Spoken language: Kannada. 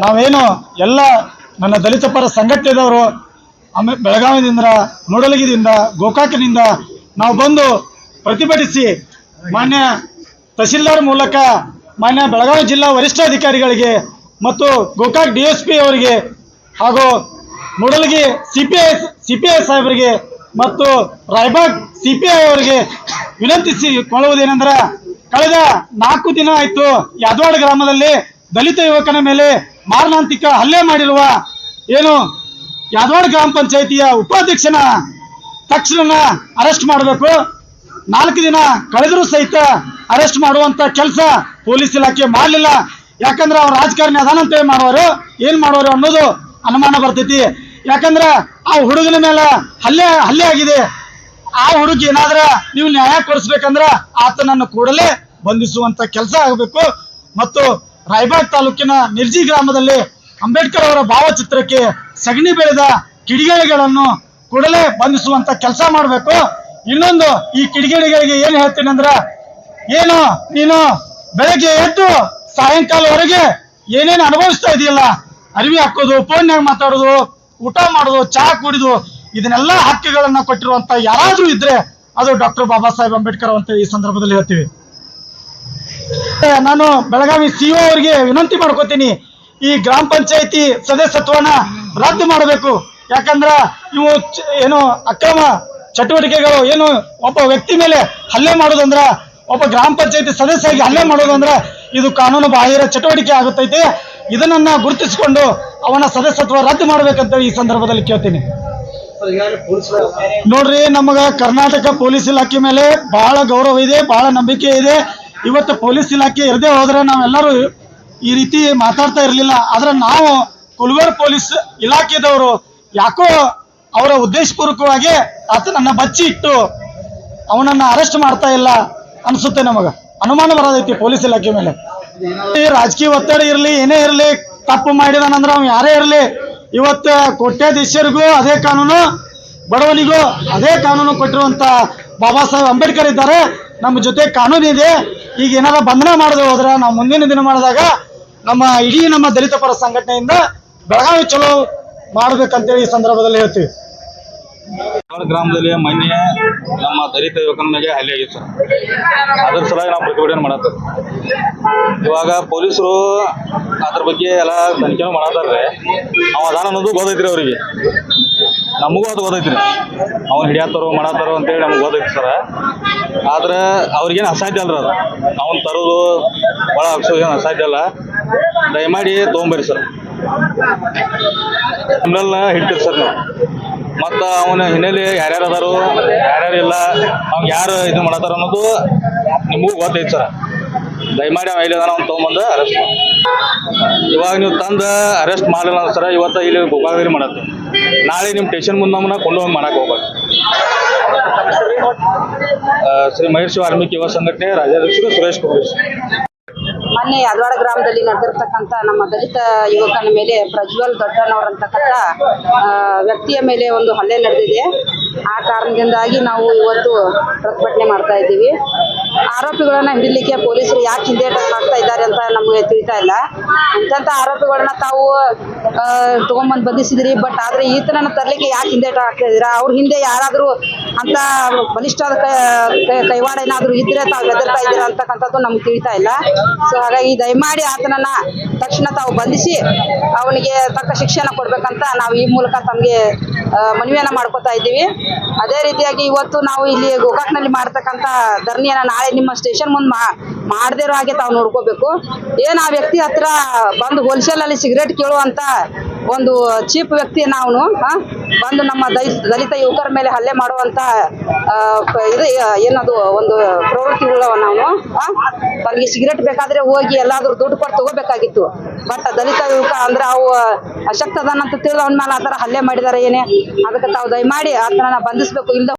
ನಾವೇನು ಎಲ್ಲ ನನ್ನ ದಲಿತ ಪರ ಸಂಘಟನೆದವರು ಆಮೇಲೆ ಬೆಳಗಾವಿಯಿಂದ ಮೂಡಲಗಿದಿಂದ ಗೋಕಾಕಿನಿಂದ ನಾವು ಬಂದು ಪ್ರತಿಭಟಿಸಿ ಮಾನ್ಯ ತಹಶೀಲ್ದಾರ್ ಮೂಲಕ ಮಾನ್ಯ ಬೆಳಗಾವಿ ಜಿಲ್ಲಾ ವರಿಷ್ಠ ಅಧಿಕಾರಿಗಳಿಗೆ ಮತ್ತು ಗೋಕಾಕ್ ಡಿ ಎಸ್ ಪಿ ಅವರಿಗೆ ಹಾಗೂ Mudalagi C P I C P I ಸಾಹೇಬರಿಗೆ ಮತ್ತು ರಾಯ್ಬಾಗ್ ಸಿ ಪಿ ಐ ಅವರಿಗೆ ವಿನಂತಿಸಿಕೊಳ್ಳುವುದೇನೆಂದ್ರೆ ಕಳೆದ ನಾಲ್ಕು ದಿನ ಆಯಿತು ಯಾದವಾಡ ಗ್ರಾಮದಲ್ಲಿ ದಲಿತ ಯುವಕನ ಮೇಲೆ ಮಾರಣಾಂತಿಕ ಹಲ್ಲೆ ಮಾಡಿರುವ ಏನು ಯಾದವಾಡ ಗ್ರಾಮ ಪಂಚಾಯಿತಿಯ ಉಪಾಧ್ಯಕ್ಷನ ತಕ್ಷಣ ಅರೆಸ್ಟ್ ಮಾಡಬೇಕು. ನಾಲ್ಕು ದಿನ ಕಳೆದರೂ ಸಹಿತ ಅರೆಸ್ಟ್ ಮಾಡುವಂತ ಕೆಲಸ ಪೊಲೀಸ್ ಇಲಾಖೆ ಮಾಡಲಿಲ್ಲ. ಯಾಕಂದ್ರೆ ಅವ್ರ ರಾಜಕಾರಣಿ ಅದಾನಂತ ಮಾಡೋರು. ಏನ್ ಮಾಡೋರು ಅನ್ನೋದು ಅನುಮಾನ ಬರ್ತೈತಿ. ಯಾಕಂದ್ರೆ ಆ ಹುಡುಗನ ಮೇಲೆ ಹಲ್ಲೆ ಹಲ್ಲೆ ಆಗಿದೆ. ಆ ಹುಡುಗಿ ಏನಾದ್ರ ನೀವು ನ್ಯಾಯ ಕೊಡಿಸ್ಬೇಕಂದ್ರ ಆತನನ್ನು ಕೂಡಲೇ ಬಂಧಿಸುವಂತ ಕೆಲಸ ಆಗಬೇಕು. ಮತ್ತು ರಾಯಬಾಗ್ ತಾಲೂಕಿನ ನಿರ್ಜಿ ಗ್ರಾಮದಲ್ಲಿ ಅಂಬೇಡ್ಕರ್ ಅವರ ಭಾವಚಿತ್ರಕ್ಕೆ ಸಗಣಿ ಬೆಳೆದ ಕಿಡಿಗೇಡಿಗಳನ್ನು ಕೂಡಲೇ ಬಂಧಿಸುವಂತ ಕೆಲಸ ಮಾಡಬೇಕು. ಇನ್ನೊಂದು, ಈ ಕಿಡಿಗೇಡಿಗಳಿಗೆ ಏನ್ ಹೇಳ್ತೀನಿ ಅಂದ್ರ, ಏನು ನೀನು ಬೆಳಗ್ಗೆ ಎದ್ದು ಸಾಯಂಕಾಲವರೆಗೆ ಏನೇನು ಅನುಭವಿಸ್ತಾ ಇದೆಯಲ್ಲ, ಅರಿವಿ ಹಾಕೋದು ಫೋನ್ಯಾಗ ಮಾತಾಡೋದು, ಊಟ ಮಾಡೋದು ಚಹಾ ಕುಡಿದು, ಇದನ್ನೆಲ್ಲ ಹಕ್ಕುಗಳನ್ನ ಕೊಟ್ಟಿರುವಂತ ಯಾರಾದ್ರೂ ಇದ್ರೆ ಅದು ಡಾಕ್ಟರ್ ಬಾಬಾ ಸಾಹೇಬ್ ಅಂಬೇಡ್ಕರ್ ಅಂತ ಈ ಸಂದರ್ಭದಲ್ಲಿ ಹೇಳ್ತೀವಿ. ನಾನು ಬೆಳಗಾವಿ ಸಿಒ ಅವರಿಗೆ ವಿನಂತಿ ಮಾಡ್ಕೋತೀನಿ, ಈ ಗ್ರಾಮ ಪಂಚಾಯತಿ ಸದಸ್ಯತ್ವನ ರದ್ದು ಮಾಡಬೇಕು. ಯಾಕಂದ್ರ ಇವು ಏನು ಅಕ್ರಮ ಚಟುವಟಿಕೆಗಳು, ಏನು ಒಬ್ಬ ವ್ಯಕ್ತಿ ಮೇಲೆ ಹಲ್ಲೆ ಮಾಡೋದಂದ್ರೆ, ಒಬ್ಬ ಗ್ರಾಮ ಪಂಚಾಯತಿ ಸದಸ್ಯರಿಗೆ ಹಲ್ಲೆ ಮಾಡೋದಂದ್ರೆ ಇದು ಕಾನೂನು ಬಾಹಿರ ಚಟುವಟಿಕೆ ಆಗುತ್ತೈತೆ. ಇದನ್ನ ಗುರುತಿಸಿಕೊಂಡು ಅವನ ಸದಸ್ಯತ್ವ ರದ್ದು ಮಾಡ್ಬೇಕಂತ ಈ ಸಂದರ್ಭದಲ್ಲಿ ಕೇಳ್ತೀನಿ. ನೋಡ್ರಿ, ನಮಗ ಕರ್ನಾಟಕ ಪೊಲೀಸ್ ಇಲಾಖೆ ಮೇಲೆ ಬಹಳ ಗೌರವ ಇದೆ ಬಹಳ ನಂಬಿಕೆ ಇದೆ. ಇವತ್ತು ಪೊಲೀಸ್ ಇಲಾಖೆ ಇರದೇ ಹೋದ್ರೆ ನಾವೆಲ್ಲರೂ ಈ ರೀತಿ ಮಾತಾಡ್ತಾ ಇರಲಿಲ್ಲ. ಆದ್ರೆ ನಾವು ಕುಲ್ಗರ್ ಪೊಲೀಸ್ ಇಲಾಖೆದವರು ಯಾಕೋ ಅವರ ಉದ್ದೇಶಪೂರ್ವಕವಾಗಿ ಆತನನ್ನ ಬಚ್ಚಿ ಇಟ್ಟು ಅವನನ್ನ ಅರೆಸ್ಟ್ ಮಾಡ್ತಾ ಇಲ್ಲ ಅನ್ಸುತ್ತೆ ನಮಗ. ಅನುಮಾನ ಬರೋದೈತಿ ಪೊಲೀಸ್ ಇಲಾಖೆ ಮೇಲೆ. ರಾಜಕೀಯ ಒತ್ತಡ ಇರಲಿ, ಏನೇ ಇರಲಿ, ತಪ್ಪು ಮಾಡಿದಾನಂದ್ರೆ ಅವ್ನು ಯಾರೇ ಇರಲಿ, ಇವತ್ತು ಕೋಟ್ಯಾಧೀಶರಿಗೂ ಅದೇ ಕಾನೂನು, ಬಡವನಿಗೂ ಅದೇ ಕಾನೂನು ಕೊಟ್ಟಿರುವಂತ ಬಾಬಾ ಸಾಹೇಬ್ ಅಂಬೇಡ್ಕರ್ ಇದ್ದಾರೆ. ನಮ್ಮ ಜೊತೆ ಕಾನೂನು ಇದೆ. ಈಗ ಏನಾರ ಬಂಧನ ಮಾಡದೆ ಹೋದ್ರೆ ನಾವು ಮುಂದಿನ ದಿನ ಮಾಡಿದಾಗ ನಮ್ಮ ಇಡೀ ನಮ್ಮ ದಲಿತ ಪರ ಸಂಘಟನೆಯಿಂದ ಬೆಳಗಾವಿ ಚಲೋ ಮಾಡ್ಬೇಕಂತೇಳಿ ಈ ಸಂದರ್ಭದಲ್ಲಿ ಹೇಳ್ತೀವಿ. ಗ್ರಾಮದಲ್ಲಿ ಮೊನ್ನೆ ನಮ್ಮ ದಲಿತ ಯುವಕನ ಮೇಲೆ ಹಲ್ಲೆ ಆಗಿತ್ತು. ಸರ್ ಅದ್ರ ಸಲುವಾಗಿ ನಾವು ಪ್ರತಿಭಟನೆ ಮಾಡತ್ತೆ ಇವಾಗ ಪೊಲೀಸರು ಅದ್ರ ಬಗ್ಗೆ ಎಲ್ಲ ತನಿಖೆ ಮಾಡತ್ತಾರ್ರೆ ಅವ ಅದಾನ ಅನ್ನೋದು ಗೊತ್ತೈತ್ರಿ ಅವರಿಗೆ. ನಮಗೂ ಅದು ಗೊತ್ತೈತ್ರಿ. ಅವ್ನು ಹಿಡಿಯತ್ತಾರೋ ಮಾಡತ್ತಾರೋ ಅಂತೇಳಿ ನಮ್ಗೆ ಗೊತ್ತೈತಿ ಸರ್. ಆದ್ರೆ ಅವ್ರಿಗೇನು ಅಸಾಧ್ಯ ಅಲ್ರಿ ಅದು? ಅವ್ನು ತರೋದು ಒಳ ಹಾಕ್ಸೋದು ಏನು ಅಸಾಧ್ಯ ಅಲ್ಲ. ದಯಮಾಡಿ ತೊಗೊಂಬರ್ರಿ ಸರ್. ಕ್ರಿಮಿನಲ್ನ ಹಿಡ್ತೀರಿ ಸರ್ ನೀವು. ಮತ್ತು ಅವನ ಹಿನ್ನೆಲೆ ಯಾರ್ಯಾರು ಅದಾರು, ಯಾರ್ಯಾರು ಇಲ್ಲ, ಅವ್ನು ಯಾರು ಇದು ಮಾಡತ್ತಾರ ಅನ್ನೋದು ನಿಮಗೂ ಗೊತ್ತೈತೆ ಸರ್. ದಯಮಾಡಿ ಅವ ಇಲ್ಲದಾನ ಅವ್ನು ತೊಗೊಂಬಂದು ಅರೆಸ್ಟ್ ಇವಾಗ ನೀವು ತಂದು ಅರೆಸ್ಟ್ ಮಾಡಲಿಲ್ಲ ಸರ್, ಇವತ್ತು ಇಲ್ಲಿ ಗೋಕಾಗದಲ್ಲಿ ಮಾಡತ್ತೆ. ನಾಳೆ ನಿಮ್ಮ ಸ್ಟೇಷನ್ ಮುಂದೆ ನಮ್ಮನ್ನ ಕೊಂಡೋಗಿ ಮಾಡಕ್ಕೆ ಹೋಗ್ಬೇಕು ಶ್ರೀ ಮಹೇಶ್ ವಾಲ್ಮೀಕಿ ಯುವ ಸಂಘಟನೆ ರಾಜ್ಯಾಧ್ಯಕ್ಷರು ಸುರೇಶ್ ಕುಮಾರ್ ಮೊನ್ನೆ ಯಾದವಾಡ ಗ್ರಾಮದಲ್ಲಿ ನಡೆದಿರ್ತಕ್ಕಂಥ ನಮ್ಮ ದಲಿತ ಯುವಕನ ಮೇಲೆ ಪ್ರಜ್ವಲ್ ದೊಡ್ಡನವರಂತಕ್ಕಂಥ ವ್ಯಕ್ತಿಯ ಮೇಲೆ ಒಂದು ಹಲ್ಲೆ ನಡೆದಿದೆ. ಆ ಕಾರಣದಿಂದಾಗಿ ನಾವು ಇವತ್ತು ಪ್ರತಿಭಟನೆ ಮಾಡ್ತಾ ಇದ್ದೀವಿ. ಆರೋಪಿಗಳನ್ನ ಹಿಡಿಲಿಕ್ಕೆ ಪೊಲೀಸರು ಯಾಕೆ ಹಿಂದೇಟ ಹಾಕ್ತಾ ಇದ್ದಾರೆ ಅಂತ ನಮಗೆ ತಿಳಿತಾ ಇಲ್ಲ. ಇಂಥ ಆರೋಪಿಗಳನ್ನ ತಾವು ತಗೊಂಬಂದು ಬಂಧಿಸಿದ್ರಿ ಬಟ್ ಆದ್ರೆ ಈತನನ್ನ ತರಲಿಕ್ಕೆ ಯಾಕೆ ಹಿಂದೇಟು ಹಾಕ್ತಾ ಇದ್ದೀರಾ ಅವ್ರ ಹಿಂದೆ ಯಾರಾದರೂ ಅಂತ ಕ- ಕೈವಾಡ ಏನಾದರೂ ಇದ್ರೆ ತಾವು ಹೆದರ್ತಾ ಇದ್ದೀರಾ ಅಂತಕ್ಕಂಥದ್ದು ನಮ್ಗೆ ತಿಳಿತಾ ಇಲ್ಲ. ಸೊ ಹಾಗಾಗಿ ದಯಮಾಡಿ ಆತನನ್ನ ತಕ್ಷಣ ತಾವು ಬಂಧಿಸಿ ಅವನಿಗೆ ತಕ್ಕ ಶಿಕ್ಷಣ ಕೊಡ್ಬೇಕಂತ ನಾವು ಈ ಮೂಲಕ ತಮಗೆ ಮನವಿಯನ್ನ ಮಾಡ್ಕೊತಾ ಇದ್ದೀವಿ. ಅದೇ ರೀತಿಯಾಗಿ ಇವತ್ತು ನಾವು ಇಲ್ಲಿ ಗೋಕಾಕ್ನಲ್ಲಿ ಮಾಡ್ತಕ್ಕಂಥ ಧರಣಿಯನ್ನ ನಾಳೆ ನಿಮ್ಮ ಸ್ಟೇಷನ್ ಮುಂದೆ ಮಾ ಮಾಡದೇ ಇರೋ ಹಾಗೆ ತಾವು ನೋಡ್ಕೋಬೇಕು. ಏನು ಆ ವ್ಯಕ್ತಿ ಹತ್ರ ಬಂದು ಹೋಲ್ಸೇಲ್ ಅಲ್ಲಿ ಸಿಗರೇಟ್ ಕೇಳುವಂತ ಒಂದು ಚೀಪ್ ವ್ಯಕ್ತಿ ನಾವು ಬಂದು ನಮ್ಮ ದಲಿತ ಯುವಕರ ಮೇಲೆ ಹಲ್ಲೆ ಮಾಡುವಂತ ಆ, ಇದು ಆ, ಏನದು ಒಂದು ಪ್ರವೃತ್ತಿ ನಾವು ತನಗೆ ಸಿಗರೇಟ್ ಬೇಕಾದ್ರೆ ಹೋಗಿ ಎಲ್ಲಾದ್ರೂ ದುಡ್ಡು ಕೊಟ್ಟು ತಗೋಬೇಕಾಗಿತ್ತು. ಬಟ್ ದಲಿತ ಯುವಕ ಅಂದ್ರೆ ಅವು ಅಶಕ್ತದನ್ನಂತ ತಿಳಿದ ಅವನ ಮೇಲೆ ಆತರ ಹಲ್ಲೆ ಮಾಡಿದಾರೆ ಏನೇ? ಅದಕ್ಕೆ ತಾವು ದಯಮಾಡಿ ಆತನ ಬಂಧಿಸ್ಬೇಕು. ಇಲ್ದ